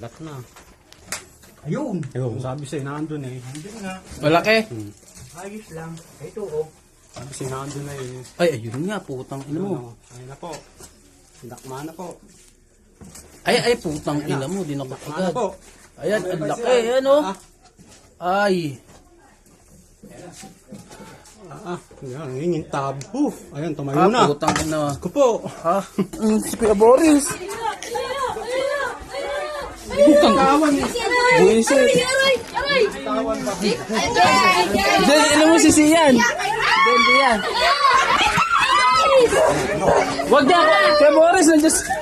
Lat na. Ayun. Ayun, sabi sa'yo, nandun eh. Andun nga. Malaki. Hmm. Ayos lang. Ito oh. Sabi sa'yo, nandun na eh. Ay, ayun nga, putang ina mo. Ayun na po. Dakma na po. Ay, ay, putang ina mo, di Dakma na nakapagad. po. Ayan, ang laki, ano? Ah, Ay. ah, ah. Yan, yun yung tab. Uf, ayun, tumayo Ah, na. putang ina. Ko po. Ha? Mm, si Kuya Boris. Putang kawan. Buisit. Diyan, ano mo si Sian? Diyan, diyan. Wag niya, Kuya Boris, nandiyan.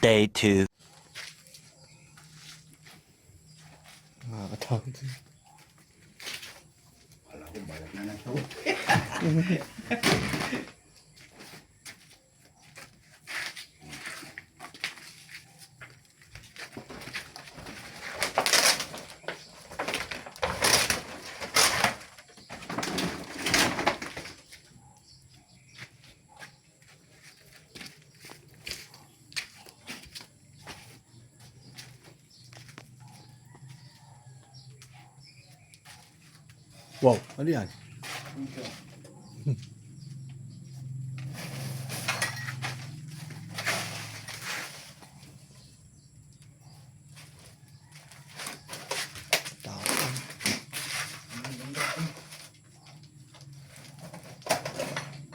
Day 2. Nakakatakot. Wow, ano yan?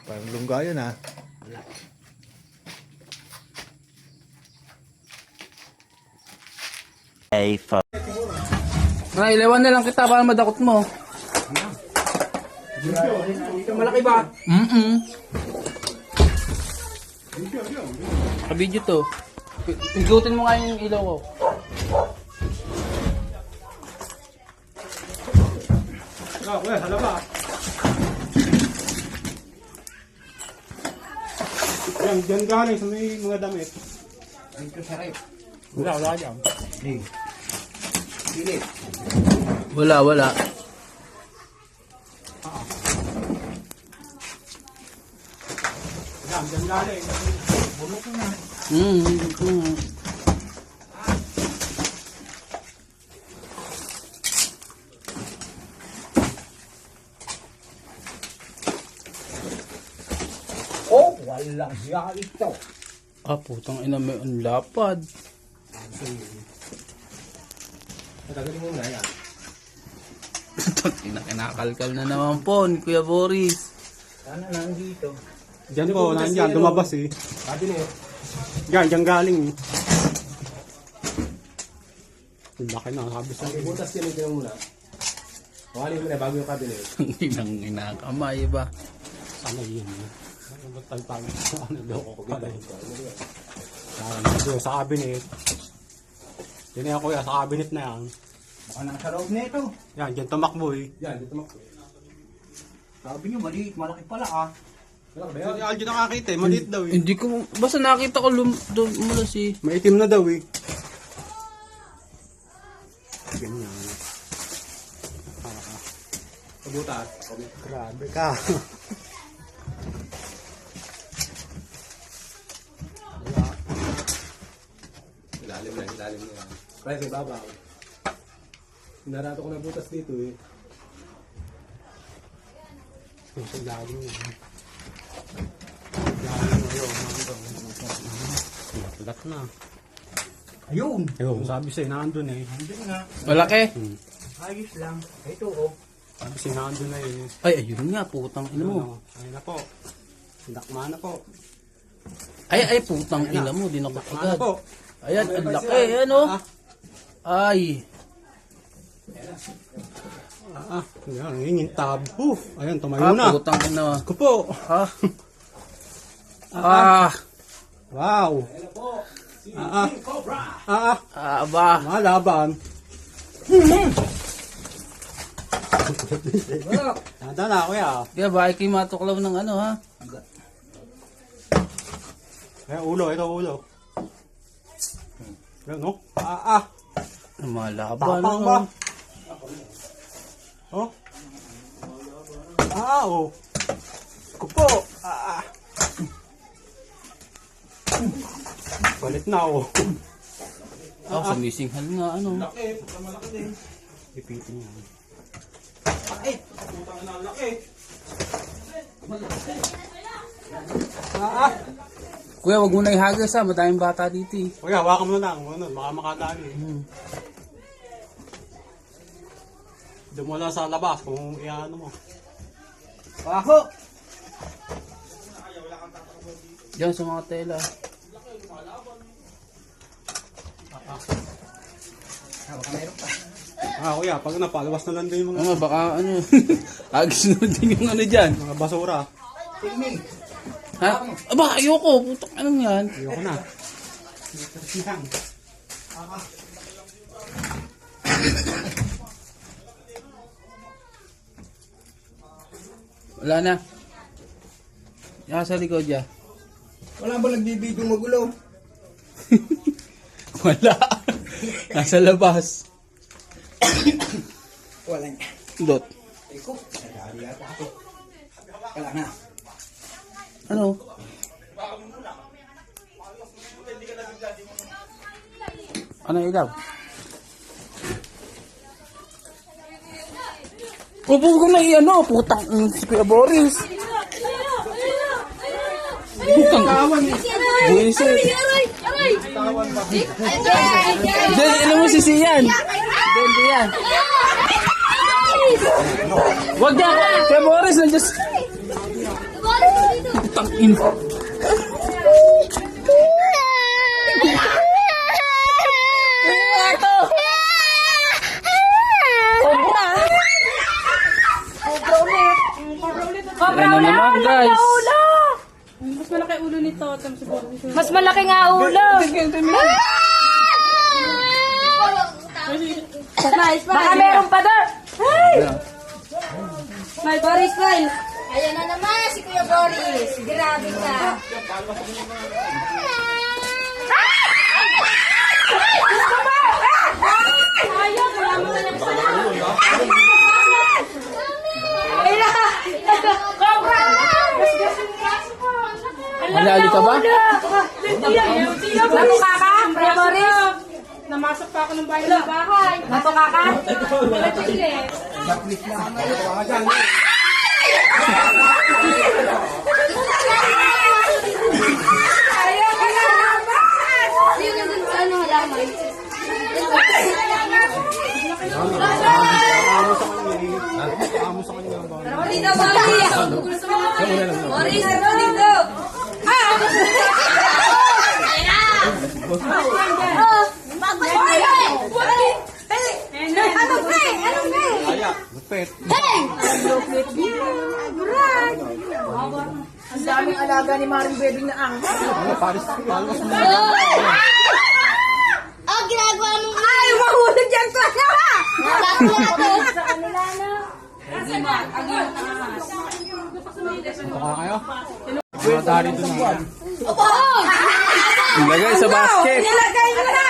Parang lungga yun ha. Day 4. Ay, lewan na lang kita para madakot mo. Ito malaki ba? Mm-mm. Kabidyo to. Igutin mo nga yung ilaw ko. Ah, kuya, hala ba? Yan, dyan galing sa may mga damit. Ito sa rep. Wala, wala dyan. Hey. Pilit. Wala, dyan galing. Mm, mm. Oh, walang siya ito. Ah, putang ina may ang lapad. Tagagalin mo na yan. Ina, kinakalkal na naman po ni Kuya Boris. Sana nandito. Dyan po, nandyan, lumabas eh. Sabi niyo. Yan, dyan galing eh. Ang Laki na, sabi sa Sabi butas din ito muna. Pawalin mo na bago yung cabinet. Ang inang inakamay ba? Sana yun eh. Ano ba tayo tayo? Ano loko ko pala eh. Yan, nandun sa cabinet. Yun yan kuya, sa cabinet na yan. Baka nasa loob na ito. Yan, dyan tumakbo eh. Yan, dito mo. Sabi niyo maliit, malaki pala ah. Si Aljo nakakita eh, maliit daw eh. Hindi ko, basta nakita ko lum, dum, mula si... Maitim na daw eh. Ganyan. Pabutas. Grabe ka. Ilalim na, ilalim na yan. Kaya sa babaw. Narato ko na butas dito eh. Sa lalim niya. Lalim na yun. Lat na. Ayun. Ayun, sabi sa'yo, nandun eh. Andun nga. Malaki. Hmm. Ayos lang. Ito oh. Sabi sa'yo, nandun na eh. Ay, ayun nga, putang ina mo. Ayun na po. Dakma na po. Ay, ay, putang ina mo, di Dakma na nakapagad. po. Ayan, ang laki, ano? Ah, Ay. ah, ah. Yan, yun yung tab. Uf, ayun, tumayo Ah, na. putang ina. Ko po. Ha? Ah. Wow. Ah, ah. Ah, ah. Ah, aba. Malaban. Tanda na, kuya. Kaya ba, kayo matuklaw ng ano ha? Kaya ulo, ito ulo. Yan, no? Ah, ah. Malaban. Tapang ano? ba? Oh? Ah, oh. Kupo. Ah, ah. Palit na, oh. Oh, sumisinghal nga ano. Ipitin niya. Ah, ah. Kuya, wag mo na ihagas ha. Madaming bata dito eh. Kuya, hawakan mo na lang. Ano, baka makadali. Hmm. Doon mo lang sa labas kung iano mo. Baho! Diyan sa mga tela. Ah, kuya, pag napalabas na lang din yung mga, Ano, baka ano. Agis na din yung ano dyan. mga basura. Ha? Aba, ayoko. Putok ano yan. Ayoko na. Wala na. Yan sa likod ya. Wala ba nagbibidyo magulo? Wala. Nasa labas. Wala nga. Dot. Wala na. Ano? Ano ilaw? Huwag ko na i-ano, putang mm, si Kuya Boris. Putang Buisit. Diyan, alam mo si Sian. Diyan, diyan. Wag niya, Kuya Boris, nandiyan si... Putang ina. Ano naman, guys? Mas malaki ulo nito. Tapos siguro. Mas malaki nga ulo. Smile, smile. Baka meron pa doon. Smile, Boris, smile. Ayan na naman si Kuya Boris. Grabe ka. Ayaw, wala mo na lang pala. Cobra! Malali ka ba? Natuka ka, Boris? Namasok pa ako ng bahay ng bahay. Natuka ka? Wala chile. Sino dun sa ano halaman? Amo sa kanya ba? Tara ko dito, Boris. Boris, tara ko dito. Ah! Oh, bakit ba? Ano ba? Ano ba? Kaya, lupit. Hey! Ang daming alaga ni Maring Bebing na ang. Ano, mo. Oh, ginagawa mo. Ay, mahulog dyan ko! Lato-lato. Sa kanila na. Baka kayo? Mga dari doon na. Oh! Ilagay sa basket. Nilagay mo na!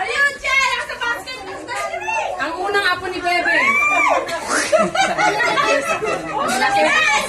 Ayun, Chen! Nasa basket. Ang unang apo ni Bebe. Yes,